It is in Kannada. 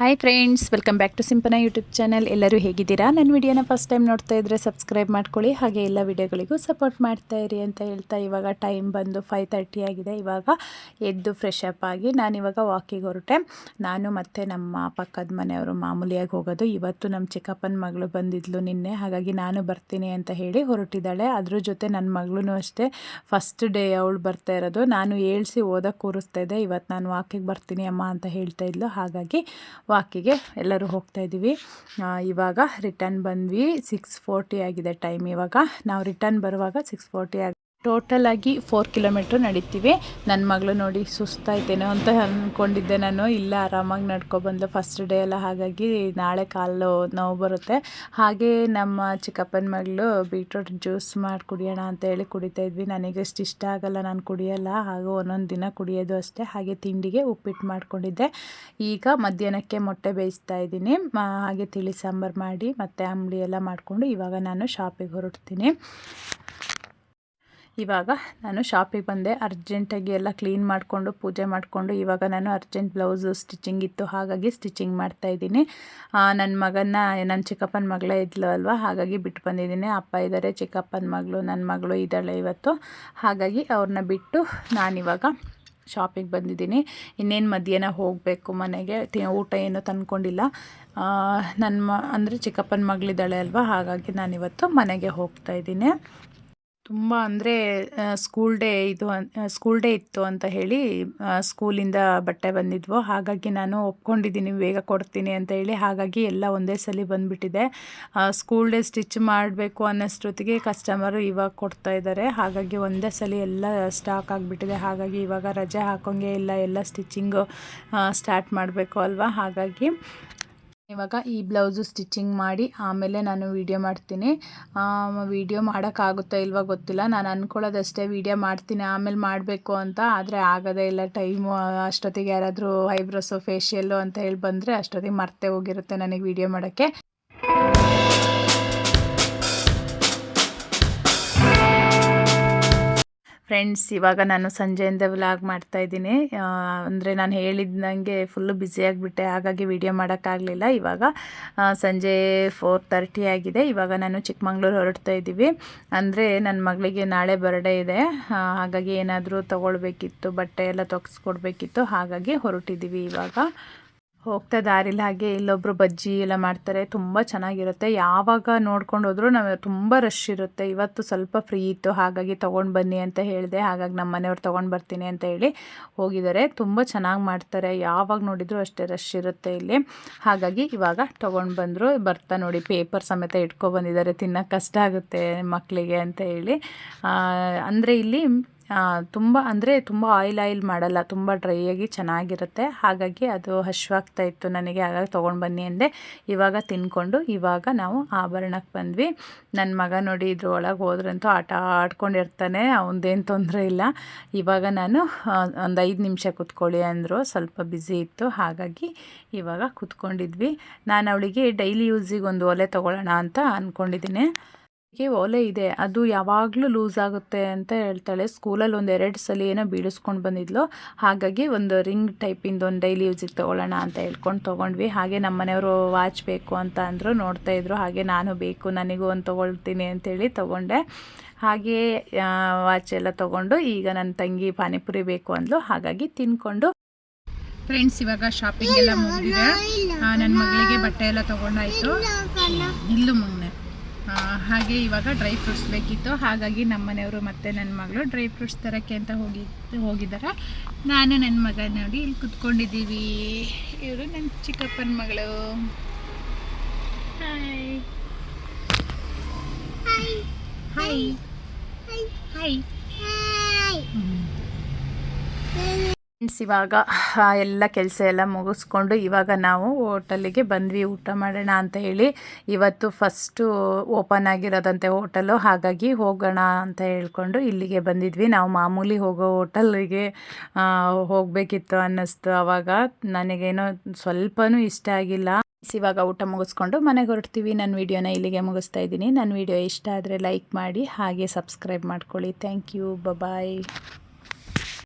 Hi friends welcome back to Simpana YouTube channel ಎಲ್ಲರೂ ಹೇಗಿದ್ದೀರಾ? ನನ್ನ ವಿಡಿಯೋನ ಫಸ್ಟ್ ಟೈಮ್ ನೋಡ್ತಾ ಇದ್ದರೆ ಸಬ್ಸ್ಕ್ರೈಬ್ ಮಾಡ್ಕೊಳ್ಳಿ. ಹಾಗೆ ಎಲ್ಲ ವಿಡಿಯೋಗಳಿಗೂ ಸಪೋರ್ಟ್ ಮಾಡ್ತಾ ಇರಿ ಅಂತ ಹೇಳ್ತಾ ಇವಾಗ ಟೈಮ್ ಬಂದು ಫೈವ್ ತರ್ಟಿ ಆಗಿದೆ. ಇವಾಗ ಎದ್ದು ಫ್ರೆಶ್ ಅಪ್ ಆಗಿ ನಾನು ಇವಾಗ ವಾಕಿಗೆ ಹೊರಟೆ. ನಾನು ಮತ್ತು ನಮ್ಮ ಪಕ್ಕದ ಮನೆಯವರು ಮಾಮೂಲಿಯಾಗಿ ಹೋಗೋದು. ಇವತ್ತು ನಮ್ಮ ಚಿಕ್ಕಪ್ಪನ ಮಗಳು ಬಂದಿದ್ಲು ನಿನ್ನೆ. ಹಾಗಾಗಿ ನಾನು ಬರ್ತೀನಿ ಅಂತ ಹೇಳಿ ಹೊರಟಿದ್ದಾಳೆ. ಅದ್ರ ಜೊತೆ ನನ್ನ ಮಗಳೂ ಅಷ್ಟೇ. ಫಸ್ಟ್ ಡೇ ಅವಳು ಬರ್ತಾ ಇರೋದು. ನಾನು ಏಳ್ಸಿ ಓದಕ್ಕೆ ಕೂರಿಸ್ತಾ ಇದ್ದೆ. ಇವತ್ತು ನಾನು ವಾಕಿಗೆ ಬರ್ತೀನಿ ಅಮ್ಮ ಅಂತ ಹೇಳ್ತಾ ಇದ್ಲು. ಹಾಗಾಗಿ ವಾಕಿಗೆ ಎಲ್ಲರೂ ಹೋಗ್ತಾ ಇದ್ದೀವಿ. ಇವಾಗ ರಿಟರ್ನ್ ಬಂದ್ವಿ. ಸಿಕ್ಸ್ ಫೋರ್ಟಿ ಆಗಿದೆ ಟೈಮ್ ಇವಾಗ. ನಾವು ರಿಟರ್ನ್ ಬರುವಾಗ ಸಿಕ್ಸ್ ಫೋರ್ಟಿ ಆಗಿ ಟೋಟಲ್ ಆಗಿ ಫೋರ್ ಕಿಲೋಮೀಟ್ರ್ ನಡೀತೀವಿ. ನನ್ನ ಮಗಳು ನೋಡಿ ಸುಸ್ತಾಯ್ತೇನೋ ಅಂತ ಅಂದ್ಕೊಂಡಿದ್ದೆ ನಾನು. ಇಲ್ಲ, ಆರಾಮಾಗಿ ನಡ್ಕೊಬಂದು ಫಸ್ಟ್ ಡೇ ಎಲ್ಲ ಹಾಗಾಗಿ ನಾಳೆ ಕಾಲು ನೋವು ಬರುತ್ತೆ. ಹಾಗೆ ನಮ್ಮ ಚಿಕ್ಕಪ್ಪನ ಮಗಳು ಬೀಟ್ರೂಟ್ ಜ್ಯೂಸ್ ಮಾಡಿ ಕುಡಿಯೋಣ ಅಂತ ಹೇಳಿ ಕುಡಿತಾ ಇದ್ವಿ. ನನಗೆ ಅಷ್ಟು ಇಷ್ಟ ಆಗಲ್ಲ. ನಾನು ಕುಡಿಯೋಲ್ಲ. ಹಾಗೂ ಒಂದೊಂದು ದಿನ ಕುಡಿಯೋದು ಅಷ್ಟೇ. ಹಾಗೆ ತಿಂಡಿಗೆ ಉಪ್ಪಿಟ್ಟು ಮಾಡಿಕೊಂಡಿದ್ದೆ. ಈಗ ಮಧ್ಯಾಹ್ನಕ್ಕೆ ಮೊಟ್ಟೆ ಬೇಯಿಸ್ತಾ ಇದ್ದೀನಿ. ಹಾಗೆ ತಿಳಿ ಸಾಂಬಾರು ಮಾಡಿ ಮತ್ತು ಅಂಬಳಿ ಎಲ್ಲ ಮಾಡಿಕೊಂಡು ಇವಾಗ ನಾನು ಶಾಪಿಗೆ ಹೊರಡ್ತೀನಿ. ಇವಾಗ ನಾನು ಶಾಪಿಗೆ ಬಂದೆ. ಅರ್ಜೆಂಟಾಗಿ ಎಲ್ಲ ಕ್ಲೀನ್ ಮಾಡಿಕೊಂಡು, ಪೂಜೆ ಮಾಡಿಕೊಂಡು ಇವಾಗ ನಾನು ಅರ್ಜೆಂಟ್ ಬ್ಲೌಸು ಸ್ಟಿಚಿಂಗ್ ಇತ್ತು. ಹಾಗಾಗಿ ಸ್ಟಿಚಿಂಗ್ ಮಾಡ್ತಾಯಿದ್ದೀನಿ ನನ್ನ ಮಗನ್ನ ನನ್ನ ಚಿಕ್ಕಪ್ಪನ ಮಗಳೇ ಇದ್ಲು ಅಲ್ವಾ? ಹಾಗಾಗಿ ಬಿಟ್ಟು ಬಂದಿದ್ದೀನಿ. ಅಪ್ಪ ಇದ್ದಾರೆ, ಚಿಕ್ಕಪ್ಪನ ಮಗಳು ನನ್ನ ಮಗಳು ಇದ್ದಾಳೆ ಇವತ್ತು. ಹಾಗಾಗಿ ಅವ್ರನ್ನ ಬಿಟ್ಟು ನಾನಿವಾಗ ಶಾಪಿಗೆ ಬಂದಿದ್ದೀನಿ. ಇನ್ನೇನು ಮಧ್ಯಾಹ್ನ ಹೋಗಬೇಕು ಮನೆಗೆ? ಊಟ ಏನೂ ತಂದ್ಕೊಂಡಿಲ್ಲ. ನನ್ನ ಮ, ಅಂದರೆ ಚಿಕ್ಕಪ್ಪನ ಮಗಳಿದ್ದಾಳೆ ಅಲ್ವಾ? ಹಾಗಾಗಿ ನಾನಿವತ್ತು ಮನೆಗೆ ಹೋಗ್ತಾ ಇದ್ದೀನಿ. ತುಂಬ ಅಂದರೆ ಸ್ಕೂಲ್ ಡೇ ಇದು ಸ್ಕೂಲ್ ಡೇ ಇತ್ತು ಅಂತ ಹೇಳಿ ಸ್ಕೂಲಿಂದ ಬಟ್ಟೆ ಬಂದಿದ್ವು. ಹಾಗಾಗಿ ನಾನು ಒಪ್ಕೊಂಡಿದ್ದೀನಿ, ಬೇಗ ಕೊಡ್ತೀನಿ ಅಂತ ಹೇಳಿ. ಹಾಗಾಗಿ ಎಲ್ಲ ಒಂದೇ ಸಲ ಬಂದುಬಿಟ್ಟಿದೆ. ಸ್ಕೂಲ್ ಡೇ ಸ್ಟಿಚ್ ಮಾಡಬೇಕು ಅನ್ನೋಷ್ಟೊತ್ತಿಗೆ ಕಸ್ಟಮರು ಇವಾಗ ಕೊಡ್ತಾ ಇದ್ದಾರೆ. ಹಾಗಾಗಿ ಒಂದೇ ಸಲ ಎಲ್ಲ ಸ್ಟಾಕ್ ಆಗಿಬಿಟ್ಟಿದೆ. ಹಾಗಾಗಿ ಇವಾಗ ರಜೆ ಹಾಕೋಂಗೆ ಇಲ್ಲ. ಎಲ್ಲ ಸ್ಟಿಚಿಂಗು ಸ್ಟಾರ್ಟ್ ಮಾಡಬೇಕು ಅಲ್ವಾ? ಹಾಗಾಗಿ ಇವಾಗ ಈ ಬ್ಲೌಸು ಸ್ಟಿಚಿಂಗ್ ಮಾಡಿ ಆಮೇಲೆ ನಾನು ವೀಡಿಯೋ ಮಾಡ್ತೀನಿ. ವೀಡಿಯೋ ಮಾಡೋಕ್ಕಾಗುತ್ತಾ ಇಲ್ವ ಗೊತ್ತಿಲ್ಲ. ನಾನು ಅಂದ್ಕೊಳ್ಳೋದಷ್ಟೇ ವೀಡಿಯೋ ಮಾಡ್ತೀನಿ. ಆಮೇಲೆ ಮಾಡಬೇಕು ಅಂತ. ಆದರೆ ಆಗೋದೇ ಇಲ್ಲ. ಟೈಮು, ಅಷ್ಟೊತ್ತಿಗೆ ಯಾರಾದರೂ ಐಬ್ರೋಸು, ಫೇಶಿಯಲ್ಲು ಅಂತ ಹೇಳಿ ಬಂದರೆ ಅಷ್ಟೊತ್ತಿಗೆ ಮರ್ತೇ ಹೋಗಿರುತ್ತೆ ನನಗೆ ವೀಡಿಯೋ ಮಾಡೋಕ್ಕೆ. ಫ್ರೆಂಡ್ಸ್ ಇವಾಗ ನಾನು ಸಂಜೆಯಿಂದ ವ್ಲಾಗ್ ಮಾಡ್ತಾಯಿದ್ದೀನಿ ಅಂದರೆ ನಾನು ಹೇಳಿದ್ದಂಗೆ ಫುಲ್ಲು ಬ್ಯುಸಿಯಾಗಿಬಿಟ್ಟೆ ಹಾಗಾಗಿ ವಿಡಿಯೋ ಮಾಡೋಕ್ಕಾಗಲಿಲ್ಲ. ಇವಾಗ ಸಂಜೆ ಫೋರ್ ತರ್ಟಿ ಆಗಿದೆ. ಇವಾಗ ನಾನು ಚಿಕ್ಕಮಂಗ್ಳೂರು ಹೊರಡ್ತಾ ಇದ್ದೀವಿ. ಅಂದರೆ ನನ್ನ ಮಗಳಿಗೆ ನಾಳೆ ಬರ್ಡೇ ಇದೆ. ಹಾಗಾಗಿ ಏನಾದರೂ ತೊಗೊಳ್ಬೇಕಿತ್ತು. ಬಟ್ಟೆ ಎಲ್ಲ ತೊಗಸ್ಕೊಡ್ಬೇಕಿತ್ತು ಹಾಗಾಗಿ ಹೊರಟಿದ್ದೀವಿ ಇವಾಗ. ಹೋಗ್ತಾ ದಾರಿಲಿ ಹಾಗೆ ಇಲ್ಲೊಬ್ಬರು ಬಜ್ಜಿ ಎಲ್ಲ ಮಾಡ್ತಾರೆ, ತುಂಬ ಚೆನ್ನಾಗಿರುತ್ತೆ. ಯಾವಾಗ ನೋಡ್ಕೊಂಡು ಹೋದ್ರು ನಾವು ತುಂಬ ರಶ್ ಇರುತ್ತೆ. ಇವತ್ತು ಸ್ವಲ್ಪ ಫ್ರೀ ಇತ್ತು, ಹಾಗಾಗಿ ತೊಗೊಂಡು ಬನ್ನಿ ಅಂತ ಹೇಳಿದೆ. ಹಾಗಾಗಿ ನಮ್ಮ ಮನೆಯವ್ರು ತೊಗೊಂಡು ಬರ್ತೀನಿ ಅಂತ ಹೇಳಿ ಹೋಗಿದ್ದಾರೆ. ತುಂಬ ಚೆನ್ನಾಗಿ ಮಾಡ್ತಾರೆ. ಯಾವಾಗ ನೋಡಿದ್ರು ಅಷ್ಟೇ ರಶ್ ಇರುತ್ತೆ ಇಲ್ಲಿ. ಹಾಗಾಗಿ ಇವಾಗ ತೊಗೊಂಡು ಬಂದರು, ಬರ್ತಾ ನೋಡಿ ಪೇಪರ್ ಸಮೇತ ಇಟ್ಕೊಬಂದಿದ್ದಾರೆ ತಿನ್ನೋಕೆ ಕಷ್ಟ ಆಗುತ್ತೆ ಮಕ್ಕಳಿಗೆ ಅಂತ ಹೇಳಿ. ಅಂದರೆ ಇಲ್ಲಿ ತುಂಬ ಅಂದರೆ ತುಂಬ ಆಯಿಲ್ ಆಯಿಲ್ ಮಾಡಲ್ಲ, ತುಂಬ ಡ್ರೈಯಾಗಿ ಚೆನ್ನಾಗಿರುತ್ತೆ. ಹಾಗಾಗಿ ಅದು ಹಶ್ವಾಗ್ತಾ ಇತ್ತು ನನಗೆ, ಹಾಗಾಗಿ ತೊಗೊಂಡು ಬನ್ನಿ ಅಂದೆ. ಇವಾಗ ತಿನ್ಕೊಂಡು, ಇವಾಗ ನಾವು ಆಭರಣಕ್ಕೆ ಬಂದ್ವಿ. ನನ್ನ ಮಗ ನೋಡಿ ಇದ್ರ ಒಳಗೆ ಹೋದ್ರಂತೂ ಆಟ ಆಡ್ಕೊಂಡಿರ್ತಾನೆ, ಅವನದೇನು ತೊಂದರೆ ಇಲ್ಲ. ಇವಾಗ ನಾನು ಒಂದು ಐದು ನಿಮಿಷ ಕುತ್ಕೊಳ್ಳಿ ಅಂದರು, ಸ್ವಲ್ಪ ಬ್ಯುಸಿ ಇತ್ತು. ಹಾಗಾಗಿ ಇವಾಗ ಕುತ್ಕೊಂಡಿದ್ವಿ. ನಾನು ಅವಳಿಗೆ ಡೈಲಿ ಯೂಸಿಗೆ ಒಂದು ಒಲೆ ತೊಗೊಳ್ಳೋಣ ಅಂತ ಅಂದ್ಕೊಂಡಿದ್ದೀನಿ ಒಲೆ ಇದೆ. ಅದು ಯಾವಾಗಲೂ ಲೂಸ್ ಆಗುತ್ತೆ ಅಂತ ಹೇಳ್ತಾಳೆ. ಸ್ಕೂಲಲ್ಲಿ ಒಂದು ಎರಡು ಸಲ ಏನೋ ಬೀಳಿಸ್ಕೊಂಡು ಬಂದಿದ್ಲು. ಹಾಗಾಗಿ ಒಂದು ರಿಂಗ್ ಟೈಪಿಂದು ಒಂದು ಡೈಲಿ ಯೂಸಿಗೆ ತೊಗೊಳ್ಳೋಣ ಅಂತ ಹೇಳ್ಕೊಂಡು ತೊಗೊಂಡ್ವಿ. ಹಾಗೆ ನಮ್ಮ ಮನೆಯವರು ವಾಚ್ ಬೇಕು ಅಂತ ಅಂದರು. ನೋಡ್ತಾಯಿದ್ರು ಹಾಗೆ ನಾನು ಬೇಕು ನನಗೂ ಒಂದು ತೊಗೊಳ್ತೀನಿ ಅಂತೇಳಿ ತೊಗೊಂಡೆ. ಹಾಗೆ ವಾಚ್ ಎಲ್ಲ ತೊಗೊಂಡು ಈಗ ನನ್ನ ತಂಗಿ ಪಾನಿಪುರಿ ಬೇಕು ಅಂದ್ಲು. ಹಾಗಾಗಿ ತಿನ್ಕೊಂಡು. ಫ್ರೆಂಡ್ಸ್ ಇವಾಗ ಶಾಪಿಂಗ್ ಎಲ್ಲ ಮುಗಿದಿದೆ. ನನ್ನ ಮಗಳಿಗೆ ಬಟ್ಟೆ ಎಲ್ಲ ತೊಗೊಂಡಾಯಿತು. ಇಲ್ಲು ಮುನ್ನೆ ಹಾಗೆ ಇವಾಗ ಡ್ರೈ ಫ್ರೂಟ್ಸ್ ಬೇಕಿತ್ತು. ಹಾಗಾಗಿ ನಮ್ಮ ಮನೆಯವರು ಮತ್ತು ನನ್ನ ಮಗಳು ಡ್ರೈ ಫ್ರೂಟ್ಸ್ ತರೋಕ್ಕೆ ಅಂತ ಹೋಗಿ ಹೋಗಿದ್ದಾರೆ ನಾನು ನನ್ನ ಮಗ ನೋಡಿ ಇಲ್ಲಿ ಕುತ್ಕೊಂಡಿದ್ದೀವಿ. ಇವರು ನನ್ನ ಚಿಕ್ಕಪ್ಪನ ಮಗಳು. Hi hi hi hi friends ಇವಾಗ ಎಲ್ಲ ಕೆಲಸ ಎಲ್ಲ ಮುಗಿಸ್ಕೊಂಡು ಇವಾಗ ನಾವು ಹೋಟೆಲಿಗೆ ಬಂದ್ವಿ. ಊಟ ಮಾಡೋಣ ಅಂತ ಹೇಳಿ ಇವತ್ತು ಫಸ್ಟು ಓಪನ್ ಆಗಿರೋದಂತೆ ಹೋಟೆಲು. ಹಾಗಾಗಿ ಹೋಗೋಣ ಅಂತ ಹೇಳ್ಕೊಂಡು ಇಲ್ಲಿಗೆ ಬಂದಿದ್ವಿ. ನಾವು ಮಾಮೂಲಿ ಹೋಗೋ ಹೋಟೆಲಿಗೆ ಹೋಗಬೇಕಿತ್ತು ಅನ್ನಿಸ್ತು. ಆವಾಗ ನನಗೇನೋ ಸ್ವಲ್ಪನೂ ಇಷ್ಟ ಆಗಿಲ್ಲ. ಇವಾಗ ಊಟ ಮುಗಿಸ್ಕೊಂಡು ಮನೆಗೆ ಹೊರಡ್ತೀವಿ. ನನ್ನ ವೀಡಿಯೋನ ಇಲ್ಲಿಗೆ ಮುಗಿಸ್ತಾ ಇದ್ದೀನಿ. ನನ್ನ ವೀಡಿಯೋ ಇಷ್ಟ ಆದರೆ ಲೈಕ್ ಮಾಡಿ, ಹಾಗೆ ಸಬ್ಸ್ಕ್ರೈಬ್ ಮಾಡ್ಕೊಳ್ಳಿ. Thank you bye